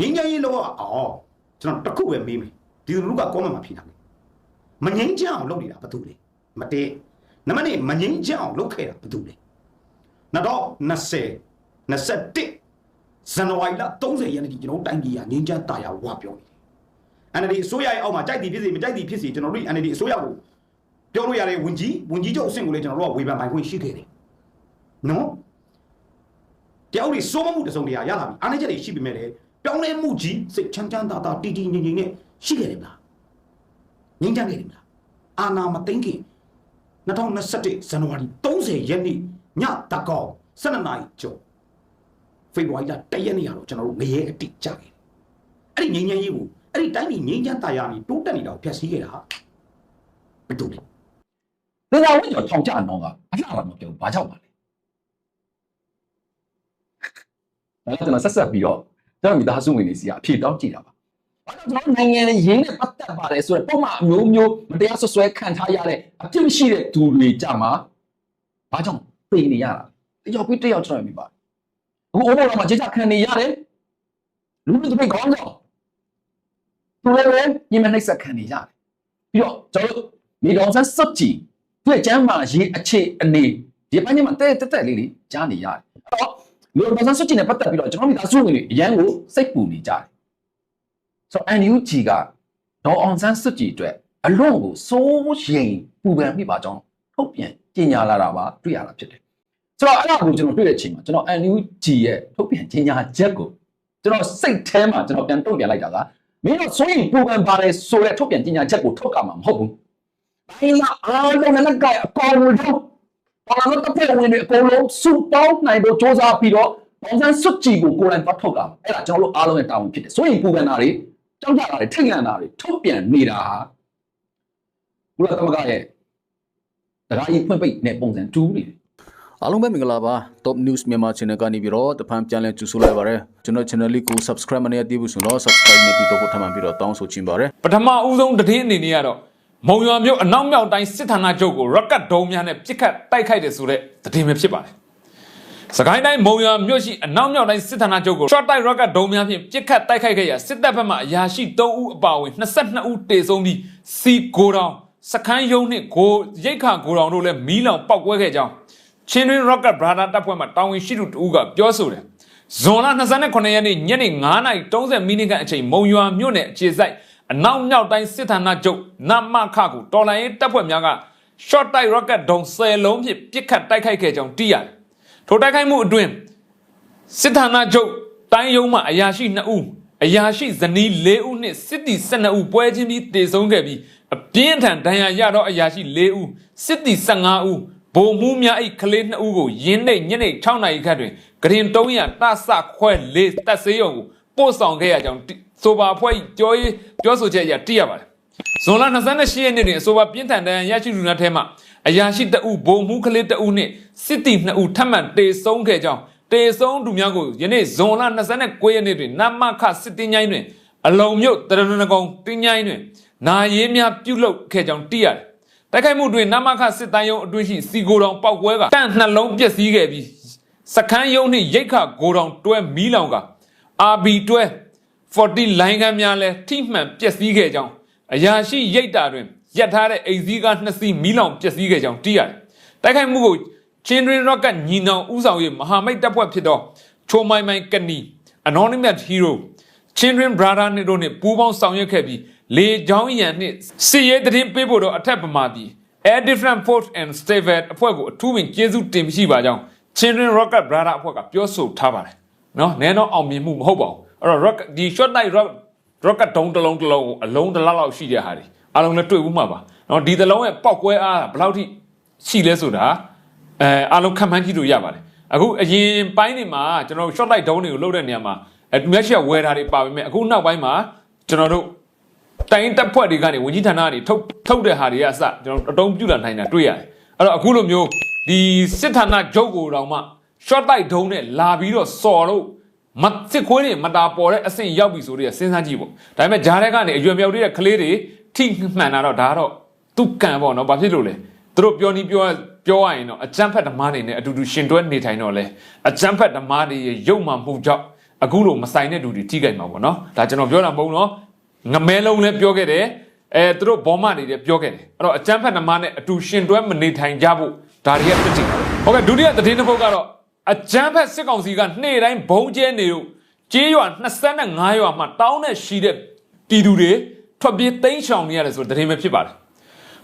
ငင်းချမ်းရေးလောကအော်ကျွန်တော်တစ်ခုပဲမေးမယ်ဒီလူကကောမမှာဖြေတာမယ်မငင်းချမ်းအောင်လုပ်နေတာဘာတူလဲမတည့်နံပါတ်1မငင်းချမ်းအောင်လုပ်ခဲ့တာဘာတူလဲ2020 21ဇန်နဝါရီလ30ရက်နေ့ကျွန်တော်တို့တိုင်းပြည်ကငင်းချမ်းတာယာဝပြောနေတယ် NLD အစိုးရရဲ့အောက်မှာကြိုက်သည်ဖြစ်စေမကြိုက်သည်ဖြစ်စေကျွန်တော်တို့ NLD အစိုးရကိုပြောလို့ရတဲ့ဝင်ကြီးဝင်ကြီးချုပ်အဆင့်ကိုလည်းကျွန်တော်တို့ကဝေဖန်ပိုင်ခွင့်ရှိခဲ့တယ်နော်တယောက်တွေစိုးမမှုတစုံတရာရလာပြီအားနည်းချက်တွေရှိပေမဲ့လည်း ပြောင်းလဲမှုကြီးစိတ်ချမ်းချမ်းသာသာတည်တည်ငြိမ်ငြိမ်နဲ့ရှိခဲ့တယ်မလားငြိမ်းချမ်းခဲ့တယ်မလားအာနာမသိမ့်ခင်2021ဇန်နဝါရီ30ရက်နေ့ညတကောင်12နာရီကျော်ဖေဖော်ဝါရီလ1ရက်နေ့ကတော့ကျွန်တော်တို့ငရဲအတိကြခဲ့တယ်အဲ့ဒီငြိမ်းချမ်းရေးကိုအဲ့ဒီတိုင်းပြည်ငြိမ်းချမ်းတာယာနေတိုးတက်နေတာကိုဖျက်ဆီးခဲ့တာဘယ်သူလဲဒေသာဝင်းကျော်ထောင်ကြအောင်ကအလှလာမပြောဘူးဘာကြောင့်ပါလဲဒါကျွန်တော်ဆက်ဆက်ပြီးတော့ ကျွန်တော်မိသားစုဝင်တွေစီကအဖြေတောင်းကြည့်တာပါဘာကြောင့်ကျွန်တော်နိုင်ငံရေးနဲ့ပတ်သက်ပါတယ်ဆိုတော့ပုံမှန်အမျိုးမျိုးမတရားဆွဆွဲခံထားရတဲ့အပြစ်မရှိတဲ့သူတွေကြမှာဘာကြောင့်သိနေရတာတယောက်ပြီးတယောက်ကျွန်တော်မြင်ပါအခုအိုးဘော်မှာကြေချခံနေရတယ်လူလူတွေခေါင်းဆောင်သူလည်းပဲညီမနှိပ်စက်ခံနေရတယ်ပြီးတော့ကျွန်တော်တို့မိတော်ဆန်းစက်ကြီးသူ့ကျမ်းမာရေးအခြေအနေဒီပိုင်းမှာတဲတက်တက်လေးလေးကြားနေရတယ်အဲ့တော့ မိတော်ဆန်းစက်ကြီးနဲ့ပတ်သက်ပြီးတော့ကျွန်တော်မိသားစုဝင်တွေအရန်ကိုစိတ်ပူနေကြတယ်ဆိုတော့ NUG ကဒေါ်အောင်ဆန်းစက်ကြီးအတွက်အလွန်ကိုစိုးရိမ်ပူပန်မိပါကြောင်းထုတ်ပြန်ကြေညာလာတာပါတွေ့ရတာဖြစ်တယ်ဆိုတော့အဲ့ဒါကိုကျွန်တော်တွေ့တဲ့အချိန်မှာကျွန်တော် NUG ရဲ့ထုတ်ပြန်ကြေညာချက်ကိုကျွန်တော်စိတ်ထဲမှာကျွန်တော်ပြန်တုံ့ပြန်လိုက်တာကမင်းတို့စိုးရိမ်ပူပန်ပါတယ်ဆိုတဲ့ထုတ်ပြန်ကြေညာချက်ကိုထုတ်ကမှာမဟုတ်ဘူးတိုင်းလာအားလုံးနဲ့ကအကောင်လို့ ဘာလို့တစ်ဖက်ဝင်နေအကုန်လုံးစူပေါင်းနိုင်ဖို့စ조사ပြီးတော့ဘောင်ဆန်းစွတ်ကြည်ကိုကိုယ်တိုင်ပတ်ထုတ်တာအဲ့ဒါကျွန်တော်တို့အားလုံးရဲ့တာဝန်ဖြစ်တယ်ဆိုရင်ပူပန်တာတွေကြောက်ကြတာတွေထိတ်လန့်တာတွေထုတ်ပြန်နေတာဟာဘုရားသမဂရဲ့တရားကြီးဖွင့်ပိတ်နဲ့ပုံစံတူးနေတယ်အားလုံးပဲမင်္ဂလာပါ Top News မြန်မာ Channel ကနေပြီးတော့တဖန်ပြန်လည်ကြိုဆိုလိုက်ပါရစေကျွန်တော် channel လေးကို subscribe မနေရသေးဘူးဆိုတော့ subscribe နေပြီးတော့ထပ်မံပြီးတော့တောင်းဆိုချင်ပါတယ်ပထမဦးဆုံးတည်င်းအနေနဲ့ကတော့ မုံရွာမြို့အနောက်မြောက်တိုင်းစစ်ဌာနချုပ်ကိုရက်တ်ဒုံများနဲ့ပြစ်ခတ်တိုက်ခိုက်တယ်ဆိုတဲ့တည်င်းပဲဖြစ်ပါတယ်။စကိုင်းတိုင်းမုံရွာမြို့ရှိအနောက်မြောက်တိုင်းစစ်ဌာနချုပ်ကို short တိုက်ရက်တ်ဒုံများဖြင့်ပြစ်ခတ်တိုက်ခိုက်ခဲ့ရာစစ်တပ်ဘက်မှအရာရှိ3ဦးအပါအဝင်22ဦးတေဆုံးပြီးစီကိုတောင်စခန်းယုံနှင့်ကိုရိတ်ခါကိုတောင်တို့လည်းမီးလောင်ပောက်ကွဲခဲ့ကြောင်းချင်းတွင် rocket brother တပ်ဖွဲ့မှတာဝန်ရှိသူတဦးကပြောဆိုတယ်။ဇွန်လ29ရက်နေ့ညနေ9:30မိနစ်ခန့်အချိန်မုံရွာမြို့နယ်အခြေစိုက် အနောက်မြောက်တိုင်းစစ်ဌာနချုပ်နမခကိုတော်လိုင်းရေးတပ်ဖွဲ့များက short တိုက် rocket ဒုံ10လုံးဖြင့်ပစ်ခတ်တိုက်ခိုက်ခဲ့ကြောင်းသိရတယ်။ထိုတိုက်ခိုက်မှုအတွင်းစစ်ဌာနချုပ်တိုင်းရုံးမှအရာရှိ2ဦးအရာရှိဇနီး4ဦးနှင့်စစ်တီ12ဦးပွဲချင်းပြီးတေဆုံးခဲ့ပြီးအပြင်းထန်ဒဏ်ရာရသောအရာရှိ4ဦးစစ်တီ15ဦးဗိုလ်မှူးများအိတ်ကလေး2ဦးကိုရင်းနှိမ့်ညနေ6နာရီခန့်တွင်ဂရင်300တဆခွဲ4တပ်စေးရုံကိုပို့ဆောင်ခဲ့ရကြောင်းတိ ဆိုပါအဖွဲ့၏ပြောရေးပြောဆိုချက်အရသိရပါတယ်ဇွန်လ28ရက်နေ့တွင်အဆိုပါပြင်းထန်ဒဏ်ရာရရှိသူများထဲမှအရာရှိ2ဦးဗိုလ်မှူးကလေး2ဦးနှင့်စစ်တီ2ဦးထပ်မံတေဆုံးခဲ့ကြောင်းတေဆုံးသူများကိုယနေ့ဇွန်လ29ရက်နေ့တွင်နမခစစ်တင်းញိုင်းတွင်အလုံမြို့တရဏဂုံတင်းញိုင်းတွင်နာရေးများပြုလုပ်ခဲ့ကြောင်းသိရတယ်။တိုက်ခိုက်မှုတွင်နမခစစ်တိုင်းရုံးအတွင်းရှိစီကိုတောင်ပောက်ကွဲကတန့်နှလုံးပျက်စီးခဲ့ပြီးစခန်းရုံးနှင့်ရိတ်ခကိုတောင်တွဲမီးလောင်က RB တွဲ 40လိုင်းကမ်းများလည်းထိမှန်ပျက်စီးခဲ့ကြောင်းအရာရှိရိတ်တာတွင်ရပ်ထားတဲ့အိမ်စည်းကားနှစ်စီးမီးလောင်ပျက်စီးခဲ့ကြောင်းသိရတယ်။တိုက်ခိုက်မှုကိုချင်းတွင်ရော့ကတ်ညီနောင်ဦးဆောင်၍မဟာမိတ်တပ်ဖွဲ့ဖြစ်သောချိုမိုင်မိုင်ကနီ Anonymous Hero Children Brother နဲ့တို့နဲ့ပူးပေါင်းဆောင်ရွက်ခဲ့ပြီးလေချောင်းရံနဲ့စီရဲတရင်ပေးဖို့တော့အထက်ပမာပြီး Air Different Force and Stable အဖွဲ့ကိုအထူးပင်ကျေးဇူးတင်ရှိပါကြောင်း Children Rocket Brother အဖွဲ့ကပြောဆိုထားပါတယ်နော်နည်းတော့အောင်မြင်မှုမဟုတ်ပါဘူး အဲ့တော့ rocket ဒီ short night rock rocket တုံးတစ်လုံးတစ်လုံးကိုအလုံးတစ်လောက်လောက်ရှိတဲ့ဟာတွေအလုံးလည်းတွေ့ဘူးမှာပါနော်ဒီတစ်လုံးရဲ့ပောက်ကွဲအားဘယ်လောက်ထိရှိလဲဆိုတာအဲအလုံးခံမှန်းကြည့်လို့ရပါတယ်အခုအရင်ပိုင်းတွေမှာကျွန်တော်တို့ short light ဒုံးတွေကိုလုပ်တဲ့နေရာမှာအဲသူများရှိကဝယ်တာတွေပါပေမဲ့အခုနောက်ပိုင်းမှာကျွန်တော်တို့တိုင်းတပ်ဖွဲ့တွေကနေဝန်ကြီးဌာနတွေထုတ်ထုတ်တဲ့ဟာတွေကအစကျွန်တော်တို့အတုံးပြူလာနိုင်တာတွေ့ရတယ်အဲ့တော့အခုလိုမျိုးဒီစစ်ဌာနချုပ်ကိုတောင်မှ short light ဒုံးနဲ့လာပြီးတော့စော်လို့ မစစ်ခွေးတွေမတာပေါ်တဲ့အဆင့်ရောက်ပြီဆိုတော့စဉ်းစားကြည့်ပေါ့ဒါပေမဲ့ဂျားတဲ့ကနေအရွယ်မြောက်တဲ့ကလေးတွေထိမှန်တာတော့ဒါကတော့သူကံပေါ့နော်ဘာဖြစ်လို့လဲသူတို့ပြောနီးပြောပြောရရင်တော့အကြမ်းဖက်ဓမ္မတွေနဲ့အတူတူရှင်တွဲနေထိုင်တော့လဲအကြမ်းဖက်ဓမ္မတွေရဲ့ရုပ်မှမှုကြောင့်အခုလိုမဆိုင်တဲ့လူတွေထိကြိုက်မှာပေါ့နော်ဒါကျွန်တော်ပြောတာမဟုတ်နော်ငမဲလုံးလည်းပြောခဲ့တယ်အဲသူတို့ဘောမတွေလည်းပြောခဲ့တယ်အဲ့တော့အကျန်းဖက်နမနဲ့အတူရှင်တွဲမနေထိုင်ကြဖို့ဒါတွေကပြစ်တင်ဟုတ်ကဲ့ဒုတိယသတင်းတစ်ပုဒ်ကတော့ အကျန်းဖက်စစ်ကောင်စီကနေ့တိုင်းဘုံကျဲနေလို့ကြေးရွာ25ရွာမှာတောင်းနဲ့ရှိတဲ့ပြည်သူတွေထွက်ပြေးတိမ်းရှောင်နေရတယ်ဆိုတဲ့သတင်းပဲဖြစ်ပါတယ်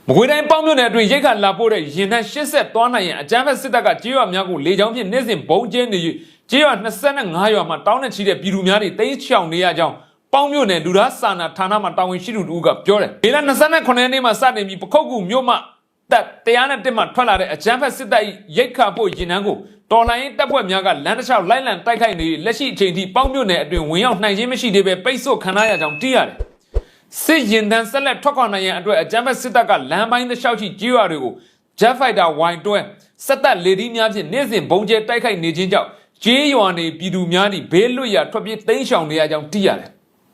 မကွေးတိုင်းပေါင်းမြို့နယ်အတွင်းရိတ်ခါလာပို့တဲ့ရင်နှက်80သွားနိုင်ရင်အကြမ်းဖက်စစ်တပ်ကကြေးရွာများကိုလေကြောင်းဖြင့်နေ့စဉ်ဘုံကျင်းနေ၍ကြေးရွာ25ရွာမှာတောင်းနဲ့ချီတဲ့ပြည်သူများတွေတိမ်းချောင်နေရကြောင်းပေါင်းမြို့နယ်လူသားစာနာဌာနမှတာဝန်ရှိသူတို့ကပြောတယ်။ဒီလ29ရက်နေ့မှာစတင်ပြီးပခုတ်ကူမြို့မှတပ်တရားနဲ့တက်မှထွက်လာတဲ့အကြမ်းဖက်စစ်တပ်၏ရိတ်ခါပို့ရင်နှန်းကို တော်လှန်ရေးတပ်ဖွဲ့များကလမ်းတစ်လျှောက်လိုက်လံတိုက်ခိုက်နေလက်ရှိအချိန်ထိပေါင်းမြို့နယ်အတွင်းဝင်ရောက်နိုင်ခြင်းမရှိသေးပဲပိတ်ဆို့ခံရကြောင်းသိရတယ်။စစ်ရင်တန်းဆက်လက်ထွက်ခွာနိုင်ရန်အတွက်အကြမ်းဖက်စစ်တပ်ကလမ်းပိုင်းတစ်လျှောက်ရှိကြီးရွာတွေကို Jet Fighter Y12 စက်တပ်လေဒီများဖြင့်နေ့စဉ်ဘုံကျဲတိုက်ခိုက်နေခြင်းကြောင့်ကြီးရွာနေပြည်သူများသည့်ဘေးလွတ်ရာထွက်ပြေးတိမ်းရှောင်နေရကြောင်းသိရတယ်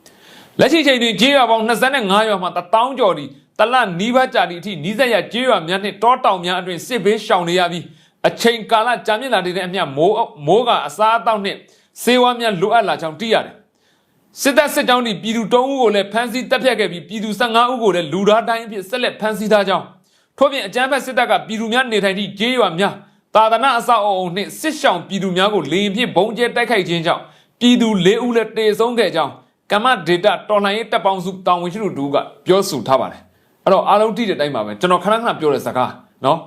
။လက်ရှိချိန်တွင်ကြီးရွာပေါင်း25ရွာမှ1000ကျော်သည်တလနီးပါးကြာသည့်အထိနီးစပ်ရာကြီးရွာများနှင့်တောတောင်များအတွင်စစ်ဘေးရှောင်နေရပြီး အချိန်ကာလကြာမြင့်လာတဲ့အမျှမိုးမိုးကအစားအသောက်နှင့်စေဝါများလိုအပ်လာကြောင်းသိရတယ်။စစ်တပ်စစ်ကြောင်းဒီပြည်သူ3ဦးကိုလည်းဖမ်းဆီးတပ်ဖြတ်ခဲ့ပြီးပြည်သူ15ဦးကိုလည်းလူသားတိုင်းအဖြစ်ဆက်လက်ဖမ်းဆီးထားကြောင်းထို့ပြင်အကြမ်းဖက်စစ်တပ်ကပြည်သူများနေထိုင်သည့်ကျေးရွာများတာသနာအဆောက်အအုံနှင့်စစ်ဆောင်ပြည်သူများကိုလေရင်ဖြင့်ဘုံကျဲတိုက်ခိုက်ခြင်းကြောင့်ပြည်သူ၄ဦးလည်းတေဆုံးခဲ့ကြောင်းကမ္မဒေတာတော်လှန်ရေးတပ်ပေါင်းစုတာဝန်ရှိသူတို့ကပြောဆိုထားပါတယ်အဲ့တော့အားလုံးသိတဲ့အတိုင်းပါပဲကျွန်တော်ခဏခဏပြောတဲ့စကားနော်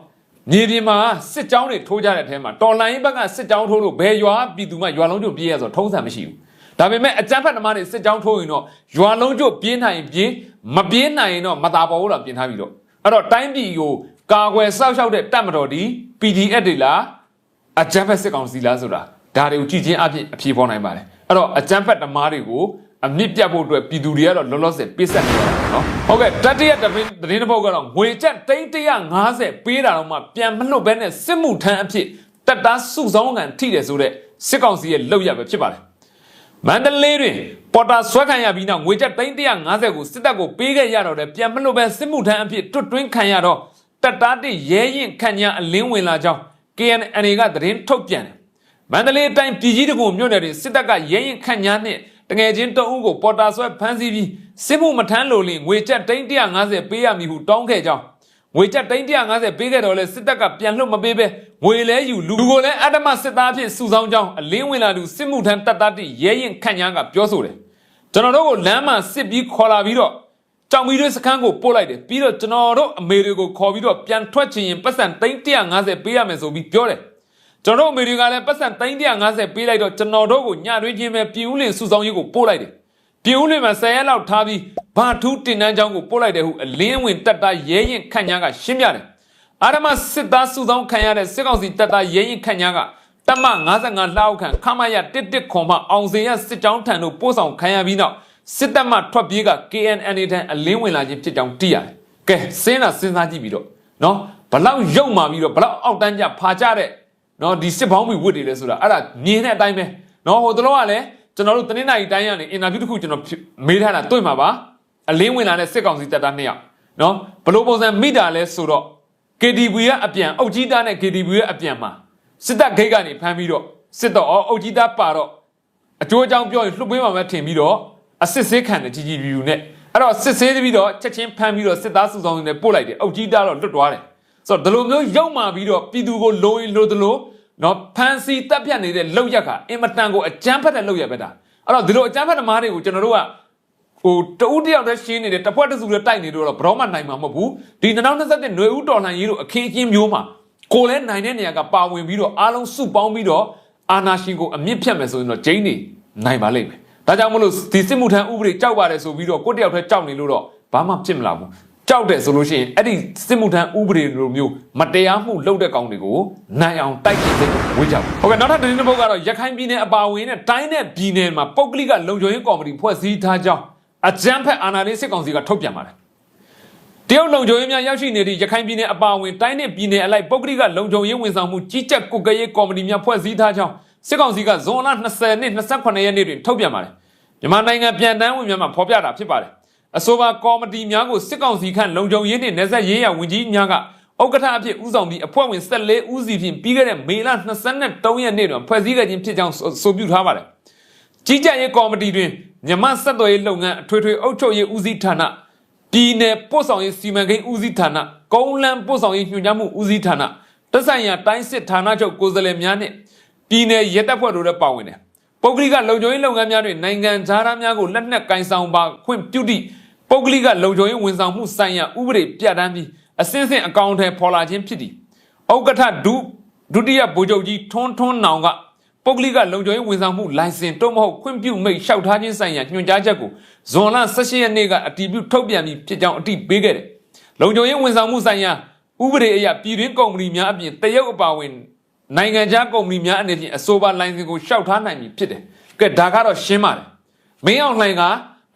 မြေပြင်မှာစစ်ကြောင်းတွေထိုးကြတဲ့အထဲမှာတော်လှန်ရေးဘက်ကစစ်ကြောင်းထိုးလို့ဘယ်ရွာပြည်သူမှရွာလုံးကျုပ်ပြေးရဆိုတော့ထုံးစံမရှိဘူးဒါပေမဲ့အကြမ်းဖက်သမားတွေစစ်ကြောင်းထိုးရင်တော့ရွာလုံးကျွတ်ပြေးနိုင်ရင်ပြေးမပြေးနိုင်ရင်တော့မသာပေါ်ဘူးလားပြင်ထားပြီတော့အဲ့တော့တိုင်းပြည်ကိုကာကွယ်စောင့်ရှောက်တဲ့တပ်မတော်ဒီ PDF တွေလားအကြမ်းဖက်စစ်ကောင်စီလားဆိုတာဒါတွေကိုကြည့်ချင်းအဖြစ်အဖြေပေါ်နိုင်ပါတယ်အဲ့တော့အကြမ်းဖက်သမားတွေကို အမြင့်ပြတ်ဖို့အတွက်ပြည်သူတွေကတော့လောလောဆယ်ပေးဆက်နေကြတာနော်ဟုတ်ကဲ့တတိယသတင်းသတင်းတစ်ပုဒ်ကတော့ငွေကျပ်350ပေးတာတော့မှပြန်မလွတ်ဘဲနဲ့စစ်မှုထမ်းအဖြစ်တပ်သားစုဆောင်းကန်ထိတယ်ဆိုတဲ့စစ်ကောင်စီရဲ့လုပ်ရပဲဖြစ်ပါတယ်မန္တလေးတွင်ပေါ်တာဆွဲခံရပြီးနောက်ငွေကျပ်350ကိုစစ်တပ်ကိုပေးခဲ့ရတော့တယ်ပြန်မလို့ပဲစစ်မှုထမ်းအဖြစ်တွတ်တွင်းခံရတော့တပ်သားတစ်ရဲရင်ခန့်ညာအလင်းဝင်လာကြောင်း KNN ကသတင်းထုတ်ပြန်တယ်မန္တလေးတိုင်းပြည်ကြီးတကုံမြို့နယ်တွင်စစ်တပ်ကရဲရင်ခန့်ညာနှင့် တငယ်ချင်းတအုပ်ကိုပေါ်တာဆွဲဖမ်းဆီးပြီးစစ်မှုမထမ်းလို့လင်ငွေကျပ်350ပေးရမည်ဟုတောင်းခဲ့ကြောင်းငွေကျပ်350ပေးခဲ့တော့လဲစစ်တပ်ကပြန်လွှတ်မပေးပဲငွေလဲယူလူကိုလည်းအတ္တမစစ်သားအဖြစ်စုဆောင်းကြောင်းအလင်းဝင်လာသူစစ်မှုထမ်းတပ်သားတိရဲရင်ခန့်ညားကပြောဆိုတယ်ကျွန်တော်တို့ကိုလမ်းမှာစစ်ပြီးခေါ်လာပြီးတော့ကြောင်မီတွေစခန်းကိုပို့လိုက်တယ်ပြီးတော့ကျွန်တော်တို့အမေတွေကိုခေါ်ပြီးတော့ပြန်ထွက်ချင်ရင်ပတ်စံ350ပေးရမယ်ဆိုပြီးပြောတယ် ကျွန်တော်တို့အမေတွေကလည်းပတ်စံ350ပေးလိုက်တော့ကျွန်တော်တို့ကိုညတွင်းချင်းပဲပြည်ဦးလင်စုဆောင်းရေးကိုပို့လိုက်တယ်ပြည်ဦးလွင်မှာ10ရက်လောက်ထားပြီးဘာထူးတင်တန်းချောင်းကိုပို့လိုက်တယ်ဟုအလင်းဝင်တက်တာရဲရင်ခန့်ညားကရှင်းပြတယ်။အာရမစစ်သားစုဆောင်ခံရတဲ့စစ်ကောင်စီတက်တာရဲရင်ခန့်ညားကတမ55လှောက်ခန့်ခမရ11ခွန်မှအောင်စင်ရစစ်ကြောင်းထံသို့ပို့ဆောင်ခံရပြီးနောက်စစ်တပ်မှထွက်ပြေးက KNN ထံအလင်းဝင်လာခြင်းဖြစ်ကြောင်းသိရတယ်။ကဲစဉ်းစားစဉ်းစားကြည့်ပြီးတော့နော်ဘလောက်ရုပ်မာပြီးတော့ဘလောက်အောက်တန်းကြဖာကြတဲ့ နော်ဒီစစ်ပေါင်းပြီးဝတ်တွေလဲဆိုတာအဲ့ဒါမြင်တဲ့အတိုင်းပဲနော်ဟိုတလောကလည်းကျွန်တော်တို့တနင်္လာရီတိုင်းကနေအင်တာဗျူးတစ်ခုကျွန်တော်မေးထားတာတွေ့မှာပါအလင်းဝင်လာတဲ့စစ်ကောင်စီတပ်သားနှစ်ယောက်နော်ဘလို့ပုံစံမိတာလဲဆိုတော့ KTV ကအပြန်အုတ်ကြီးသားနဲ့ KTV ရဲ့အပြန်မှာစစ်တပ်ဂိတ်ကနေဖမ်းပြီးတော့စစ်တော့အော်အုတ်ကြီးသားပါတော့အကျိုးအကြောင်းပြောရင်လှုပ်ပေးမှာပဲထင်ပြီးတော့အစစ်ဆေးခံတယ်ကြီးကြီးပြူနဲ့အဲ့တော့စစ်ဆေးပြီးတော့ချက်ချင်းဖမ်းပြီးတော့စစ်သားစုဆောင်နေပို့လိုက်တယ်အုတ်ကြီးသားတော့လွတ်သွားတယ်ဆိုတော့ဒီလိုမျိုးရောက်มาပြီးတော့ပြည်သူကိုလိုရင်လိုသလို နော်ဖန်စီတက်ပြတ်နေတဲ့လောက်ရက်ကအင်မတန်ကိုအကြမ်းဖက်တဲ့လောက်ရက်ပဲဒါအဲ့တော့ဒီလိုအကြမ်းဖက်သမားတွေကိုကျွန်တော်တို့ကဟိုတဦးတယောက်တည်းရှင်းနေတယ်တစ်ဖွဲ့တစ်စုတည်းတိုက်နေတော့ဘရောမှနိုင်မှာမဟုတ်ဘူးဒီ2021ຫນွေဦးတော်လှန်ရေးတို့အခင်းအကျင်းမျိုးမှာကိုလည်းနိုင်တဲ့နေရာကပါဝင်ပြီးတော့အားလုံးစုပေါင်းပြီးတော့အာနာရှင်ကိုအမြင့်ဖြတ်မယ်ဆိုရင်တော့ဂျိန်းနေနိုင်ပါလိမ့်မယ်ဒါကြောင့်မလို့ဒီစစ်မှုထမ်းဥပဒေကြောက်ပါတယ်ဆိုပြီးတော့ကိုယ့်တယောက်တည်းကြောက်နေလို့တော့ဘာမှဖြစ်မလာဘူး ကြောက်တယ်ဆိုလို့ရှိရင်အဲ့ဒီစစ်မှုထမ်းဥပဒေလိုမျိုးမတရားမှုလုပ်တဲ့ကောင်တွေကိုနိုင်အောင်တိုက်ကြည့်တဲ့ဝေးကြပါဟုတ်ကဲ့နောက်ထပ်သတင်းတစ်ပုဒ်ကတော့ရခိုင်ပြည်နယ်အပါအဝင်နဲ့တိုင်းနဲ့ပြည်နယ်မှာပုတ်ကလိကလုံခြုံရေးကော်မတီဖွဲ့စည်းထားကြောင်းအကြမ်းဖက်အာဏာသိမ်းစစ်ကောင်စီကထုတ်ပြန်ပါတယ်တရုတ်လုံခြုံရေးများရောက်ရှိနေသည့်ရခိုင်ပြည်နယ်အပါအဝင်တိုင်းနဲ့ပြည်နယ်အလိုက်ပုတ်ကလိကလုံခြုံရေးဝန်ဆောင်မှုကြီးကြပ်ကုကရေးကော်မတီများဖွဲ့စည်းထားကြောင်းစစ်ကောင်စီကဇွန်လ20နှစ်28ရက်နေ့တွင်ထုတ်ပြန်ပါတယ်မြန်မာနိုင်ငံပြန်တန်းဝင်များမှာဖော်ပြတာဖြစ်ပါတယ် အဆိုပါကော်မတီများကိုစစ်ကောင်စီခန့်လုံခြုံရေးနှင့်နယ်စပ်ရေးရာဝန်ကြီးများကဥက္ကဋ္ဌအဖြစ်ဦးဆောင်ပြီးအဖွဲ့ဝင်14ဦးစီဖြင့်ပြီးခဲ့တဲ့မေလ23ရက်နေ့တွင်ဖွဲ့စည်းခဲ့ခြင်းဖြစ်ကြောင်းဆိုဆိုပြုထားပါတယ်ကြီးကြပ်ရေးကော်မတီတွင်မြန်မာဆက်သွယ်ရေးလုပ်ငန်းအထွေထွေအုပ်ချုပ်ရေးဦးစီးဌာနပြည်내ပို့ဆောင်ရေးစီမံကိန်းဦးစီးဌာနကုန်းလန်းပို့ဆောင်ရေးညွှန်ကြားမှုဦးစီးဌာနတက်ဆိုင်ရာတိုင်းစစ်ဌာနချုပ်ကိုယ်စားလှယ်များနှင့်ပြည်내ရဲတပ်ဖွဲ့တို့လည်းပါဝင်တယ်ပုဂ္ဂလိကလုံခြုံရေးလုပ်ငန်းများတွင်နိုင်ငံခြားသားများကိုလက်နက်ကင်ဆောင်ပါခွင့်ပြုသည့် ပုဂ္ဂလိကလုံခြုံရေးဝန်ဆောင်မှုဆိုင်ရာဥပဒေပြဋ္ဌာန်းပြီးအစဉ်စဉ်အကောင့်ထဲပေါ်လာခြင်းဖြစ်သည်ဥက္ကဋ္ဌဒုဒုတိယဗိုလ်ချုပ်ကြီးထွန်းထွန်းနောင်ကပုဂ္ဂလိကလုံခြုံရေးဝန်ဆောင်မှုလိုင်စင်တော့မဟုတ်ခွင့်ပြုမိတ်လျှောက်ထားခြင်းဆိုင်ရာညွှန်ကြားချက်ကိုဇွန်လ18ရက်နေ့ကအတည်ပြုထုတ်ပြန်ပြီးဖြစ်ကြောင်းအတည်ပေးခဲ့တယ်။လုံခြုံရေးဝန်ဆောင်မှုဆိုင်ရာဥပဒေအရပြည်တွင်းကုမ္ပဏီများအပြင်တရုတ်အပါအဝင်နိုင်ငံခြားကုမ္ပဏီများအနေဖြင့်အဆိုပါလိုင်စင်ကိုလျှောက်ထားနိုင်ပြီဖြစ်တယ်။ကဲဒါကတော့ရှင်းပါတယ်။မင်းအောင်လှိုင်က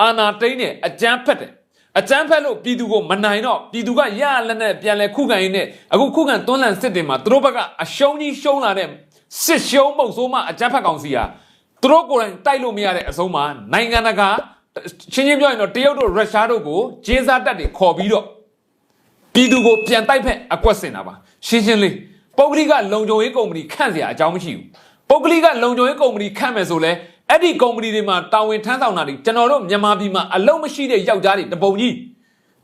အာနာတိန်နဲ့အကြမ်းဖက်တယ်။အကြမ်းဖက်လို့ပြည်သူကိုမနိုင်တော့ပြည်သူကရရလက်နဲ့ပြန်လဲခုခံရင်းနဲ့အခုခုခံတွန်းလှန်စစ်တင်မှာသူတို့ဘက်ကအရှုံးကြီးရှုံးလာတဲ့ စစ်ရှုံးပုတ်ဆိုးမှအကြမ်းဖက်ကောင်စီဟာသူတို့ကိုယ်တိုင်တိုက်လို့မရတဲ့အဆုံးမှာနိုင်ငံတကာချင်းချင်းပြောရင်တော့တရုတ်တို့ရုရှားတို့ကိုဂျင်းစားတက်တွေခေါ်ပြီးတော့ပြည်သူကိုပြန်တိုက်ဖက်အကွက်စင်တာပါရှင်းရှင်းလေးပုဂ္ဂလိကလုံခြုံရေးကုမ္ပဏီခန့်เสียအကြောင်းမရှိဘူးပုဂ္ဂလိကလုံခြုံရေးကုမ္ပဏီခန့်မယ်ဆိုလဲ အဲ့ဒီကုမ္ပဏီတွေမှာတာဝန်ထမ်းဆောင်တာတွေကျွန်တော်တို့မြန်မာပြည်မှာအလုံးမရှိတဲ့ယောက်ျားတွေတပုံကြီး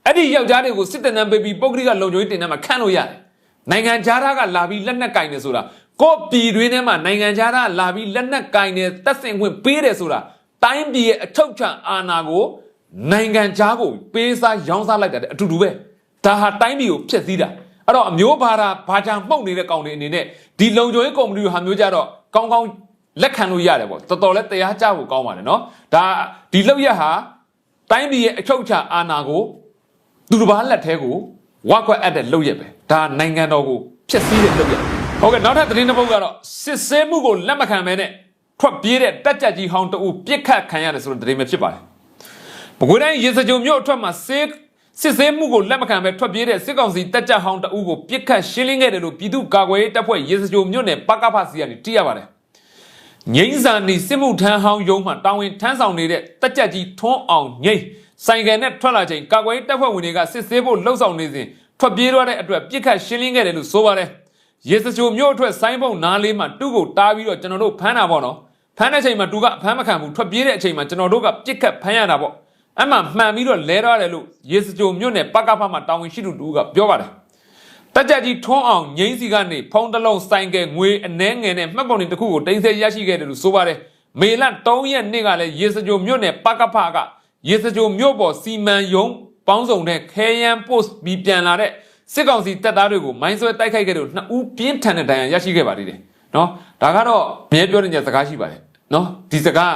အဲ့ဒီယောက်ျားတွေကိုစစ်တပ်နံပေးပြီးပုဂ္ဂလိကလုံခြုံရေးတင်နန်းမှာခန့်လို့ရတယ်နိုင်ငံခြားသားကလာပြီးလက်နက်ကင်တယ်ဆိုတာကိုယ့်ပြည်တွင်းထဲမှာနိုင်ငံခြားသားလာပြီးလက်နက်ကင်တယ်တက်ဆင်ခွင့်ပေးတယ်ဆိုတာတိုင်းပြည်ရဲ့အထုတ်ချံအာဏာကိုနိုင်ငံခြားကိုပေးစားရောင်းစားလိုက်တာတဲ့အတူတူပဲဒါဟာတိုင်းပြည်ကိုဖျက်ဆီးတာအဲ့တော့အမျိုးဘာသာဘာချံမှုတ်နေတဲ့ကောင်တွေအနေနဲ့ဒီလုံခြုံရေးကုမ္ပဏီတွေဟာမျိုးကြတော့ကောင်းကောင်း လက်ခံလို့ရတယ်ပေါ့တော်တော်လဲတရားကြဖို့ကောင်းပါတယ်နော်ဒါဒီလောက်ရက်ဟာတိုင်းပြည်ရဲ့အချုပ်အခြာအာဏာကိုသူတစ်ပါးလက်ထဲကိုဝါခွက်အပ်တဲ့လုပ်ရက်ပဲဒါနိုင်ငံတော်ကိုဖျက်ဆီးတဲ့လုပ်ရက်ဟုတ်ကဲ့နောက်ထပ်သတင်းတစ်ပုဒ်ကတော့စစ်ဆေးမှုကိုလက်မခံဘဲနဲ့ထွက်ပြေးတဲ့တက်ကြကြီးဟောင်းတအူပြစ်ခတ်ခံရတယ်ဆိုတဲ့သတင်းပဲဖြစ်ပါတယ်။ပကွေးတိုင်းရေစကြုံမြို့အထွက်မှာစစ်စစ်ဆေးမှုကိုလက်မခံဘဲထွက်ပြေးတဲ့စစ်ကောင်စီတက်ကြဟောင်းတအူကိုပြစ်ခတ်ရှင်းလင်းခဲ့တယ်လို့ပြည်သူ့ကာကွယ်ရေးတပ်ဖွဲ့ရေစကြုံမြို့နယ်ပကဖစီကနေသိရပါတယ်။ ငိမ့်စာနီစစ်မှုထမ်းဟောင်းရုံးမှတာဝန်ထမ်းဆောင်နေတဲ့တက်ကြကြီးထွန်းအောင်ငိမ့်ဆိုင်ကယ်နဲ့ထွက်လာချိန်ကာကွယ်ရေးတပ်ဖွဲ့ဝင်တွေကစစ်ဆေးဖို့လှုပ်ဆောင်နေစဉ်ထွက်ပြေးသွားတဲ့အတွက်ပြစ်ခတ်ရှင်းလင်းခဲ့တယ်လို့ဆိုပါတယ်။ရေစချိုမြို့အထွက်ဆိုင်းပုံနားလေးမှာတူကိုတားပြီးတော့ကျွန်တော်တို့ဖမ်းတာပေါ့နော်။ဖမ်းတဲ့ချိန်မှာတူကအဖမ်းမခံဘူးထွက်ပြေးတဲ့အချိန်မှာကျွန်တော်တို့ကပြစ်ခတ်ဖမ်းရတာပေါ့။အဲ့မှာမှန်ပြီးတော့လဲသွားတယ်လို့ရေစချိုမြို့နယ်ပကဖမှာတာဝန်ရှိသူတူကပြောပါတယ်။ တက်ကြကြီးထွန်းအောင်ငိမ့်စီကနေဖုံးတစ်လုံးဆိုင်ကယ်ငွေအနှဲငယ်နဲ့မှတ်ပုံတင်တစ်ခုကိုတင်ဆက်ရရှိခဲ့တယ်လို့ဆိုပါတယ်မေလ3ရက်နေ့ကလည်းရေစကြိုမြို့နယ်ပကဖကရေစကြိုမြို့ပေါ်စီမံယုံပေါင်းစုံတဲ့ခဲယမ်းပို့ပြီးပြန်လာတဲ့စစ်ကောင်စီတပ်သားတွေကိုမိုင်းဆွဲတိုက်ခိုက်ခဲ့တယ်လို့နှစ်ဦးပြင်းထန်တဲ့ဒဏ်ရာရရှိခဲ့ပါသေးတယ်နော်ဒါကတော့အမြဲပြောနေတဲ့စကားရှိပါတယ်နော်ဒီစကား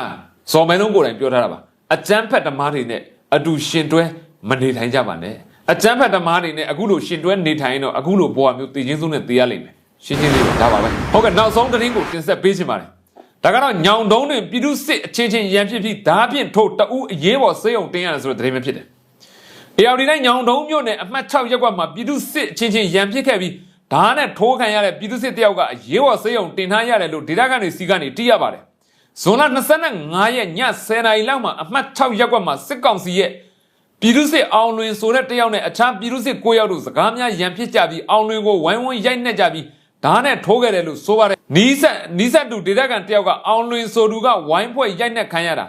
ဇော်မဲလုံးကိုယ်တိုင်ပြောထားတာပါအကျန်းဖက်ဓမ္မတွေနဲ့အတူရှင်တွဲမနေထိုင်ကြပါနဲ့ အကျန်းဖက်ဓမ္မတွေနဲ့အခုလိုရှင်တွဲနေထိုင်ရင်တော့အခုလိုဘဝမျိုးတည်ချင်းစုနဲ့တည်ရလိမ့်မယ်ရှင်းရှင်းလေးဒါပါပဲဟုတ်ကဲ့နောက်ဆုံးသတင်းကိုတင်ဆက်ပေးချင်ပါတယ်ဒါကတော့ညောင်တုံးတွင်ပြည်သူစစ်အချင်းချင်းရန်ဖြစ်ပြီးဓာဖြင့်ထို့တအူးအရေးပေါ်စေယုံတင်ရတယ်ဆိုတဲ့သတင်းပဲဖြစ်တယ်။ ARD တိုင်းညောင်တုံးမြို့နယ်အမှတ်6ရပ်ကွက်မှာပြည်သူစစ်အချင်းချင်းရန်ဖြစ်ခဲ့ပြီးဓာနဲ့ထိုးခံရတဲ့ပြည်သူစစ်တယောက်ကအရေးပေါ်စေယုံတင်ထားရတယ်လို့ဒေတာကနေစီကနေသိရပါတယ်။ဇွန်လ25ရက်ည10:00နာရီလောက်မှာအမှတ်6ရပ်ကွက်မှာစစ်ကောင်စီရဲ့ ပြည်သူစစ်အောင်လွင်ဆိုတဲ့တယောက်နဲ့အခြားပြည်သူစစ်9ယောက်တို့စကားများရန်ဖြစ်ကြပြီးအောင်လွင်ကိုဝိုင်းဝန်းရိုက်နှက်ကြပြီးဓာတ်နဲ့ထိုးခဲ့တယ်လို့ဆိုပါတယ်နီးစက်နီးစက်တူဒေသခံတယောက်ကအောင်လွင်ဆိုသူကဝိုင်းဖွဲ့ရိုက်နှက်ခံရတာ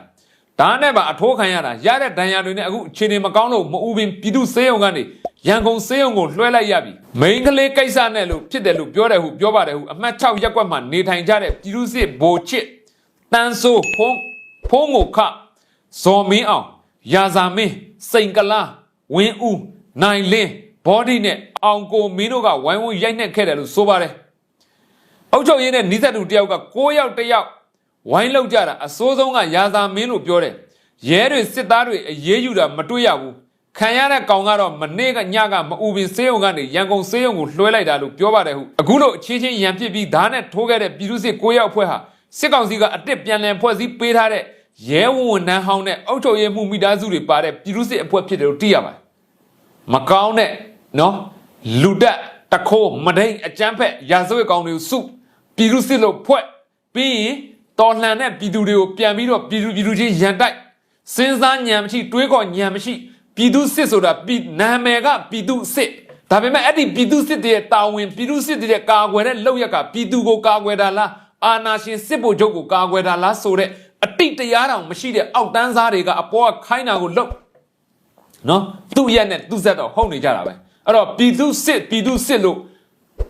ဓာတ်နဲ့ပါအထိုးခံရတာရတဲ့ဒဏ်ရာတွေနဲ့အခုအခြေအနေမကောင်းလို့မအူပင်ပြည်သူစေယုံကနေရန်ကုန်စေယုံကိုလွှဲလိုက်ရပြီမိန်ကလေးကိစ္စနဲ့လို့ဖြစ်တယ်လို့ပြောတယ်ဟုပြောပါတယ်ဟုအမှတ်6ရက်ကွက်မှာနေထိုင်ကြတဲ့ပြည်သူစစ်ဘိုချစ်တန်းဆိုးဖုံးဖုံးကိုခဇော်မင်းအောင်ရာဇာမင်း စိန်ကလာဝင်းဦးနိုင်လင်းဘောဒီနဲ့အောင်ကိုမင်းတို့ကဝိုင်းဝန်းရိုက်နှက်ခဲ့တယ်လို့ဆိုပါတယ်အုတ်ချုပ်ရင်းနဲ့နီးစပ်သူတယောက်က6ယောက်တယောက်ဝိုင်းလောက်ကြတာအစိုးဆုံးကရာဇာမင်းလို့ပြောတယ်ရဲတွေစစ်သားတွေအေးအေးယူတာမတွေ့ရဘူးခံရတဲ့ကောင်ကတော့မနေ့ကညကမအူပင်စေးရုံကနေရန်ကုန်စေးရုံကိုလွှဲလိုက်တာလို့ပြောပါတယ်ဟုအခုလို့အချင်းချင်းရန်ဖြစ်ပြီးဓာတ်နဲ့ထိုးခဲ့တဲ့ပြည်သူစစ်6ယောက်ဖွဲ့ဟာစစ်ကောင်စီကအစ်စ်ပြန်လည်ဖွဲ့စည်းပေးထားတဲ့ ရဲဝန်ထမ်းဟောင်းနဲ့အုပ်ချုပ်ရေးမှုမိသားစုတွေပါတဲ့ပြည်သူစစ်အဖွဲ့ဖြစ်တယ်လို့သိရပါတယ်မကောင်းတဲ့နော်လူတက်တခိုးမဒိန်အကြမ်းဖက်ရာဇဝတ်ကောင်တွေကိုစုပြည်သူစစ်လို့ဖွဲ့ပြီးရင်တော်လှန်တဲ့ပြည်သူတွေကိုပြန်ပြီးတော့ပြည်သူပြည်သူချင်းရန်တိုက်စဉ်းစားညံမရှိတွေးခေါ်ညံမရှိပြည်သူစစ်ဆိုတာပြည်နာမည်ကပြည်သူစစ်ဒါပေမဲ့အဲ့ဒီပြည်သူစစ်တွေရဲ့တာဝန်ပြည်သူစစ်တွေရဲ့ကာကွယ်တဲ့လောက်ရက်ကပြည်သူကိုကာကွယ်တာလားအာနာရှင်စစ်ဗိုလ်ချုပ်ကိုကာကွယ်တာလားဆိုတဲ့ အအတိတ်တရားတောင်မရှိတဲ့အောက်တန်းစားတွေကအပေါ်ကခိုင်းတာကိုလုပ်နော်သူ့ရက်နဲ့သူ့ဆက်တော့ဟုတ်နေကြတာပဲအဲ့တော့ပြည်သူစစ်ပြည်သူစစ်လို့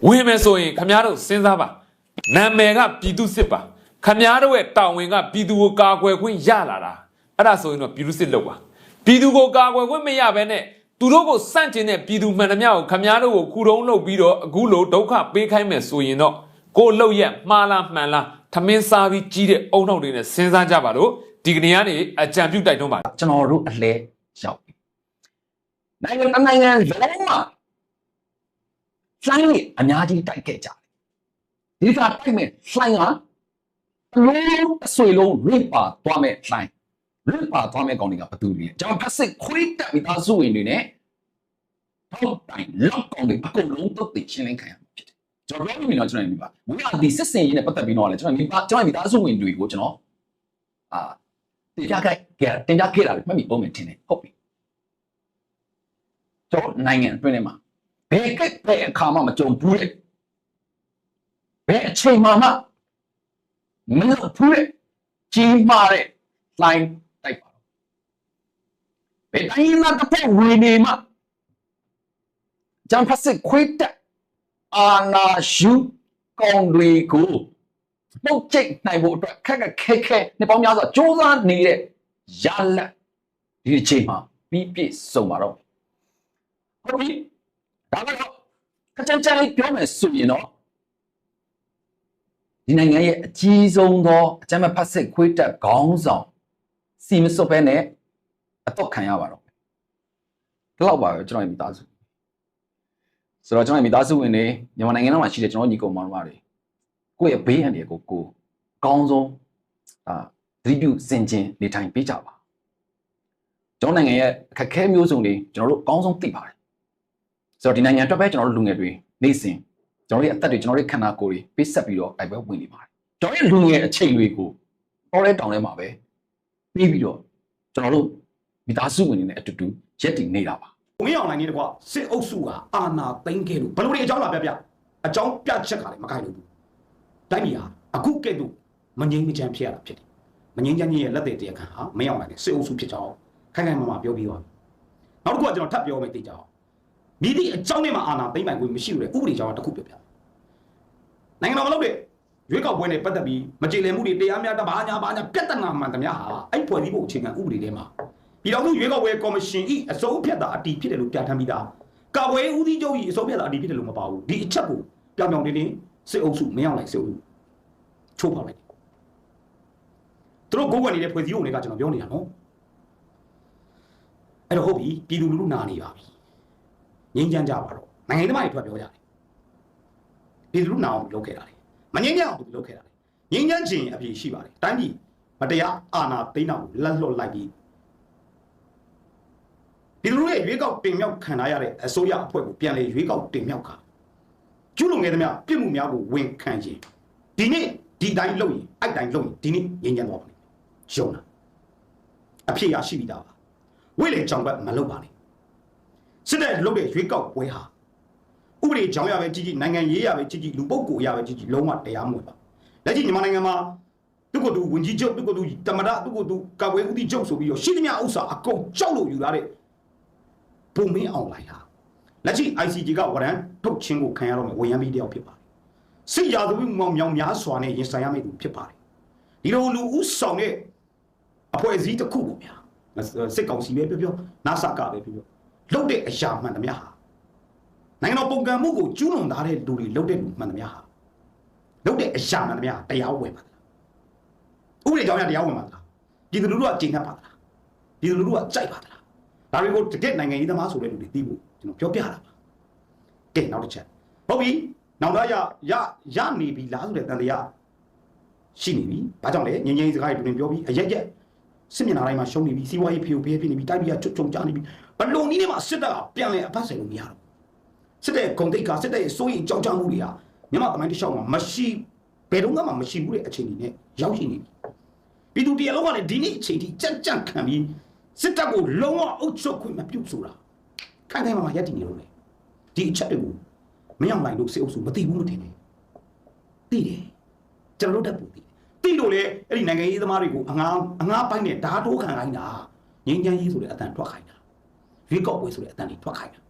ဝင်မယ်ဆိုရင်ခမားတို့စဉ်းစားပါနာမည်ကပြည်သူစစ်ပါခမားတို့ရဲ့တာဝန်ကပြည်သူကိုကာကွယ်ခွင့်ရလာတာအဲ့ဒါဆိုရင်တော့ပြည်သူစစ်လုပ်ပါပြည်သူကိုကာကွယ်ခွင့်မရဘဲနဲ့သူတို့ကိုစန့်ကျင်တဲ့ပြည်သူမှန်သမျှကိုခမားတို့ကိုခုတုံးလုပ်ပြီးတော့အခုလိုဒုက္ခပေးခိုင်းမယ်ဆိုရင်တော့ကိုယ်လောက်ရက်မှားလားမှန်လား ထမင်းစားပြီးကြီးတဲ့အုံနောက်တွေနဲ့စဉ်းစားကြပါလို့ဒီကနေ့ကနေအကြံပြုတိုက်တွန်းပါကျွန်တော်တို့အလဲရောက်ပြီနိုင်ငံတစ်နိုင်ငံလုံးမှာဆိုင်အများကြီးတိုက်ခဲ့ကြတယ်ဒီကတိုက်မဲ့ဆိုင်ကအလုံးအဆွေလုံး rip ပါသွားမဲ့ဆိုင် rip ပါသွားမဲ့ကောင်တွေကဘယ်သူတွေလဲကျွန်တော်ဖက်စစ်ခွေးတက်ပြီးသားစုဝင်တွေနဲ့တော့တိုင်လောက်ကောင်တွေအကုန်လုံးတုတ်သိရှင်းလင်းခံရမှာဖြစ်တယ် ကျွန်တော်ပြောမိတော့ကျွန်တော်ဒီပါဝိရဒီစစ်စင်ရေးနဲ့ပတ်သက်ပြီးတော့လေကျွန်တော်ဒီပါကျွန်တော်ဒီသားစုဝင်တွေကိုကျွန်တော်အာတင်ပြခဲ့တင်ပြခဲ့တာမှတ်မိပုံမှန်ထင်တယ်ဟုတ်ပြီကျွန်တော်နိုင်ငံအတွင်းထဲမှာဘယ်ကက်ဘယ်အခါမှမကြုံဘူးလေဘယ်အချိန်မှမမလုပ်ဘူးလေကြီးမားတဲ့ line တိုက်ပါတော့ဘယ်တိုင်းမှာတစ်ဖက်ဝင်နေမှာဂျမ်ဖတ်စစ်ခွေးတက် အာနာရှုကောင်တွေကိုပုတ်ချိတ်နိုင်ဖို့အတွက်ခက်ခက်ခဲခဲနှစ်ပေါင်းများစွာစ조사နေတဲ့ရလက်ဒီအချိန်မှာပြီးပြည့်စုံပါတော့ဟုတ်ပြီဒါကတော့ခက်ချမ်းချမ်းလေးပြောမယ်ဆိုရင်တော့ဒီနိုင်ငံရဲ့အကြီးဆုံးသောအကြမ်းဖက်စစ်ခွေးတက်ခေါင်းဆောင်စီမစွတ်ပဲနဲ့အတော့ခံရပါတော့ဒီလောက်ပါပဲကျွန်တော်ရဲ့မိသားစု ဆိုတော့ကျွန်တော်ရဲ့မိသားစုဝင်တွေမြန်မာနိုင်ငံထဲမှာရှိတဲ့ကျွန်တော်ညီကောင်မောင်နှမတွေကိုယ့်ရဲ့ဘေးအန္တရာယ်ကိုကိုယ်အကောင်းဆုံးအာသတိပြုစင်ကျင်နေထိုင်ပေးကြပါကျွန်တော်နိုင်ငံရဲ့အခက်အခဲမျိုးစုံတွေကျွန်တော်တို့အကောင်းဆုံးသိပါတယ်ဆိုတော့ဒီနိုင်ငံအတွက်ပဲကျွန်တော်တို့လူငယ်တွေနေ့စဉ်ကျွန်တော်တို့ရဲ့အသက်တွေကျွန်တော်တို့ရဲ့ခန္ဓာကိုယ်တွေပေးဆက်ပြီးတော့တိုက်ပွဲဝင်နေပါတယ်ကျွန်တော်ရဲ့လူငယ်အချိန်တွေကိုပေါ်လဲတောင်းလဲမှာပဲပြီးပြီးတော့ကျွန်တော်တို့မိသားစုဝင်တွေနဲ့အတူတူရက်တည်နေတာပါ။ မင်းအောင်နိုင်နေတကွာစစ်အုပ်စုကအာဏာသိမ်းခဲ့လို့ဘယ်လိုတွေအကြောင်းလာပြပြအကြောင်းပြချက်ကလည်းမကိုက်လို့ဘူး။တိုင်းပြည်ဟာအခုကဲ့သို့မငြိမ်းမချမ်းဖြစ်ရတာဖြစ်တယ်။မငြိမ်းချမ်းကြီးရဲ့လက်တွေတရားခံဟာမင်းအောင်နိုင်တဲ့စစ်အုပ်စုဖြစ်ကြောင်းခိုင်ခိုင်မာမာပြောပြီးသွားပြီ။နောက်တစ်ခုကကျွန်တော်ထပ်ပြောမယ်သိကြအောင်။မိသည့်အကြောင်းနဲ့မှအာဏာသိမ်းပိုင်ခွင့်မရှိလို့လေဥပဒေကြောင်းတစ်ခုပြောပြ။နိုင်ငံတော်မလုပ်တဲ့ရွေးကောက်ပွဲနဲ့ပတ်သက်ပြီးမကြေလည်မှုတွေတရားများတဘာညာဘာညာပြဿနာမှန်သမျှဟာအဲ့ဖွဲ့စည်းပုံအခြေခံဥပဒေထဲမှာ ပြည်တော်စုရွေးကောက်ပွဲကော်မရှင်ဤအစိုးဖြတ်တာအတီးဖြစ်တယ်လို့ပြဋ္ဌာန်းပြီးသားကာကွယ်ဦးစီးချုပ်ဤအစိုးဖြတ်တာအတီးဖြစ်တယ်လို့မပါဘူးဒီအချက်ကိုပြောင်ပြောင်တင်းတင်းစစ်အုပ်စုမင်းအောင်လိုက်စစ်အုပ်စုချိုးဖောက်လိုက်တယ်သူတို့ကိုယ်ဝင်နေတဲ့ဖွဲ့စည်းပုံတွေကကျွန်တော်ပြောနေတာနော်အဲ့တော့ဟုတ်ပြီပြည်သူလူထုနာနေပါပြီငြိမ်းချမ်းကြပါတော့နိုင်ငံသားတွေထွက်ပြောကြတယ်ပြည်သူလူထုနာအောင်လုပ်ခဲ့တာလေမငြိမ်းချမ်းအောင်သူလုပ်ခဲ့တာလေငြိမ်းချမ်းခြင်းအပြည့်ရှိပါတယ်တိုင်းပြည်မတရားအာဏာသိမ်းတာကိုလက်လွတ်လိုက်ပြီး ဒီလိုရဲ့ရွေးကောက်တင်မြှောက်ခံရရတဲ့အစိုးရအဖွဲ့ကိုပြန်လေရွေးကောက်တင်မြှောက်ခါကျူးလွန်ခဲ့သမျှပြစ်မှုများကိုဝန်ခံခြင်းဒီနေ့ဒီတိုင်းလုပ်ရင်အဲ့တိုင်းလုပ်ရင်ဒီနေ့ငြိမ်းချမ်းသွားပါလိမ့်မယ်ယုံလားအဖြစ်ရရှိပြီးသားပါဝိလေကြောင်ဘက်မလုပ်ပါနဲ့စစ်တဲ့လုပ်တဲ့ရွေးကောက်ပွဲဟာဥပဒေကြောင်ရပဲကြီးကြီးနိုင်ငံရေးရပဲကြီးကြီးလူပုဂ္ဂိုလ်ရပဲကြီးကြီးလုံးဝတရားမဝင်ပါလက်ရှိမြန်မာနိုင်ငံမှာသူကသူဝင်ကြီးချုပ်သူကသူတမရသူကသူကာကွယ်ဦးစီးချုပ်ဆိုပြီးတော့ရှိသမျှဥစ္စာအကုန်ကြောက်လို့ယူလာတဲ့ ပုံမင်းအောင်လိုက်ဟာလက်ရှိ ICG ကဝရန်ထုတ်ချင်းကိုခံရတော့မယ်ဝန်ရမ်းပြီးတယောက်ဖြစ်ပါတယ်စစ်ရာဇဝတ်မှုမြောင်များစွာနဲ့ရင်ဆိုင်ရမယ့်သူဖြစ်ပါတယ်ဒီလိုလူဥဆောင်တဲ့အဖွဲ့အစည်းတစ်ခုပေါ့ဗျာစစ်ကောင်စီပဲပြောပြောနာဆာကပဲပြောပြောလုတ်တဲ့အရာမှန်သမျှဟာနိုင်ငံတော်ပုံကံမှုကိုကျူးလွန်ထားတဲ့လူတွေလုတ်တဲ့လူမှန်သမျှဟာလုတ်တဲ့အရာမှန်သမျှဟာတရားဝင်ပါသလားဥပဒေကြောင့်တရားဝင်ပါသလားပြည်သူလူထုကကျင့်တတ်ပါသလားပြည်သူလူထုကကြိုက်ပါသလား ဒါတွေကိုတကယ့်နိုင်ငံရေးသမားဆိုတဲ့လူတွေသိဖို့ကျွန်တော်ပြောပြတာပါကဲနောက်တစ်ချက်ဟုတ်ပြီနောက်တော့ရရရနေပြီလားဆိုတဲ့တန်တရားရှိနေပြီဘာကြောင့်လဲငင်းငင်းစကားတွေတွင်ပြောပြီးအရက်ရက်စစ်မျက်နှာတိုင်းမှာရှုံးနေပြီစီးပွားရေးဖီယိုဖီးဖြစ်နေပြီတိုက်ပြီးကချွတ်ချုံကြနေပြီဘလုံနီးနေမှာစစ်တပ်ကပြန်လဲအဖတ်ဆယ်လို့မရတော့စစ်တဲ့ဂုံတိတ်ကစစ်တဲ့စိုးရင်ကြောက်ကြမှုတွေကမြန်မာတမိုင်းတစ်လျှောက်မှာမရှိဘယ်တော့မှမရှိဘူးတဲ့အခြေအနေနဲ့ရောက်ရှိနေပြီပြည်သူတရားလုံးကလည်းဒီနေ့အချိန်ထိကြက်ကြက်ခံပြီး စစ်တပ်ကိုလုံးဝအုပ်ချုပ်ခွင့်မပြုဆိုတာခိုင်ခိုင်မာမာရပ်တည်နေလို့လေဒီအချက်တွေကိုမရောက်နိုင်လို့စစ်အုပ်စုမသိဘူးမထင်နဲ့သိတယ်ကျွန်တော်တို့တက်ပူသိတယ်တိလို့လေအဲ့ဒီနိုင်ငံရေးသမားတွေကိုအငားအငားပိုင်းနဲ့ဓာတ်တိုးခံခိုင်းတာငင်းချမ်းရေးဆိုတဲ့အတန်ထွက်ခိုင်းတာရွေးကောက်ပွဲဆိုတဲ့အတန်တွေထွက်ခိုင်းတာ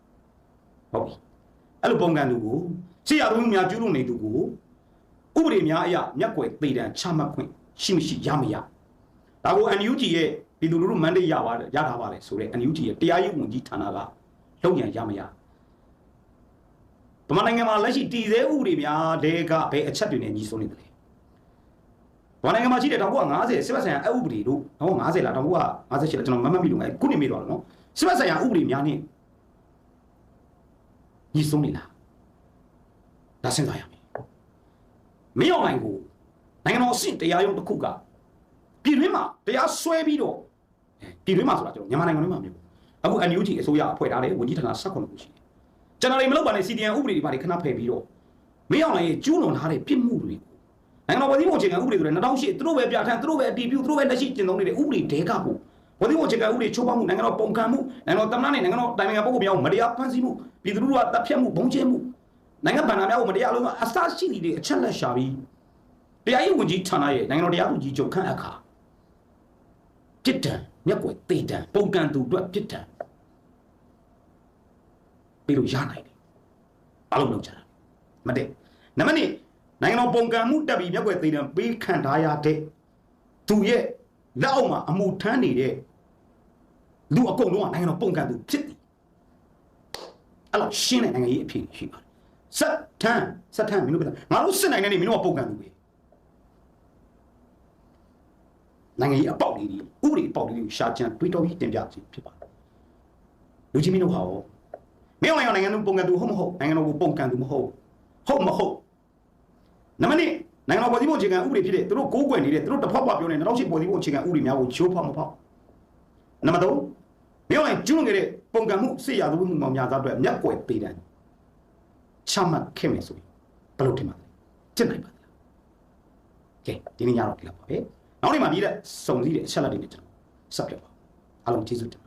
ဟုတ်ပြီအဲ့လိုပုံကံသူကိုရှေ့ရသူများကျူးလွန်နေသူကိုဥပဒေများအရမျက်ကွယ်သေတံချမှတ်ခွင့်ရှိမရှိရမရဒါကို NUG ရဲ့ ပြည်သူလူထုမန်ဒေးရပါတယ်ရထားပါတယ်ဆိုတဲ့ NUG ရဲ့တရားရေးဝန်ကြီးဌာနကလုပ်ရန်ရမရဗမာနိုင်ငံမှာလက်ရှိတည်ဆဲဥပဒေများတဲကဘယ်အချက်တွေနဲ့ညီဆုံးနေတယ်လဲဗမာနိုင်ငံမှာရှိတဲ့1950စစ်ဘက်ဆိုင်ရာအဥပဒေတို့1950လား1958လားကျွန်တော်မမှတ်မိလို့ငါခုနေမိတော့နော်စစ်ဘက်ဆိုင်ရာဥပဒေများနဲ့ညီဆုံးနေလားဒါစဉ်းစားရမယ်မင်းအောင်နိုင်ကိုနိုင်ငံတော်အဆင့်တရားရုံးတစ်ခုကပြည်တွင်းမှာတရားစွဲပြီးတော့အဲ ပြည်တွင်းမှာဆိုတာကျွန်တော်မြန်မာနိုင်ငံတွင်းမှာမျိုးအခု NUG အစိုးရအဖွဲ့ထားတဲ့ဝန်ကြီးဌာန16ခုရှိတယ်ကျွန်တော်တွေမလုပ်ပါနဲ့ CDN ဥပဒေတွေပါတွေခဏဖယ်ပြီးတော့မင်းအောင်လှိုင်ရဲ့ကျူးလွန်ထားတဲ့ပြစ်မှုတွေကိုနိုင်ငံတော်ပြည်သူ့အခြေခံဥပဒေဆိုတဲ့2008သူတို့ပဲပြဋ္ဌာန်းသူတို့ပဲအတည်ပြုသူတို့ပဲလက်ရှိကျင့်သုံးနေတဲ့ဥပဒေတဲကကိုပြည်သူ့အခြေခံဥပဒေချိုးဖောက်မှုနိုင်ငံတော်ပုံကံမှုနိုင်ငံတော်တမန်နဲ့နိုင်ငံတော်တိုင်ပင်ခံပုဂ္ဂိုလ်များကိုမတရားဖမ်းဆီးမှုပြည်သူလူထုကတပ်ဖြတ်မှုဘုံကျဲမှုနိုင်ငံဗန္ဒာများကိုမတရားလုံးအစရှိနေတဲ့အချက်လက်ရှာပြီးတရားရေးဝန်ကြီးဌာနရဲ့နိုင်ငံတော်တရားသူကြီးချုပ်ခန့်အခါပြစ်ဒဏ် မျက်ကွယ်တေတံပုံကံသူအတွက်ပြစ်ဒဏ်ပြီးလို့ရနိုင်တယ်အလုံးလုံးချတာမတည့်နံပါတ်1နိုင်ငံတော်ပုံကံမှုတက်ပြီးမျက်ွယ်သေးတယ်ပေးခံထားရတဲ့သူရဲ့လက်အောက်မှာအမှုထမ်းနေတဲ့လူအကုန်လုံးကနိုင်ငံတော်ပုံကံသူဖြစ်တယ်အဲ့တော့ရှင်းတဲ့နိုင်ငံရေးအဖြစ်ရှိပါတယ်စက်ထမ်းစက်ထမ်းမင်းတို့ပြောငါတို့စစ်နိုင်တဲ့နေမင်းတို့ကပုံကံသူပဲ နိုင်ငံရေးအပေါက်လေးတွေဥပဒေအပေါက်လေးတွေကိုရှာကြံတွေးတောပြီးတင်ပြခြင်းဖြစ်ပါတယ်လူချင်းမင်းတို့ဟာရောမင်းအောင်နိုင်ငံသူပုံကံသူဟုတ်မဟုတ်နိုင်ငံတော်ကိုပုံကံသူမဟုတ်ဟုတ်မဟုတ်နံပါတ်1နိုင်ငံတော်ပြည်သူ့အခြေခံဥပဒေဖြစ်တဲ့သူတို့ကိုးကွယ်နေတဲ့သူတို့တစ်ဖက်ဖက်ပြောနေတဲ့နောက်ရှိပြည်သူ့အခြေခံဥပဒေများကိုချိုးဖောက်မဖောက်နံပါတ်3မင်းအောင်ကျူးလွန်ခဲ့တဲ့ပုံကံမှုစစ်ရာဇဝတ်မှုမှများသားအတွက်မျက်ကွယ်ပေးတယ်ချမှတ်ခဲ့မယ်ဆိုရင်ဘယ်လိုထင်ပါလဲကျင့်နိုင်ပါသလားကဲဒီနေ့ညတော့ဒီလောက်ပါပဲ နောက်နေ့မှဒီတဲ့စုံစည်းတဲ့အချက်လက်တွေနဲ့ကျွန်တော်ဆက်ပြပါအားလုံးကျေးဇူးတင်ပါတယ်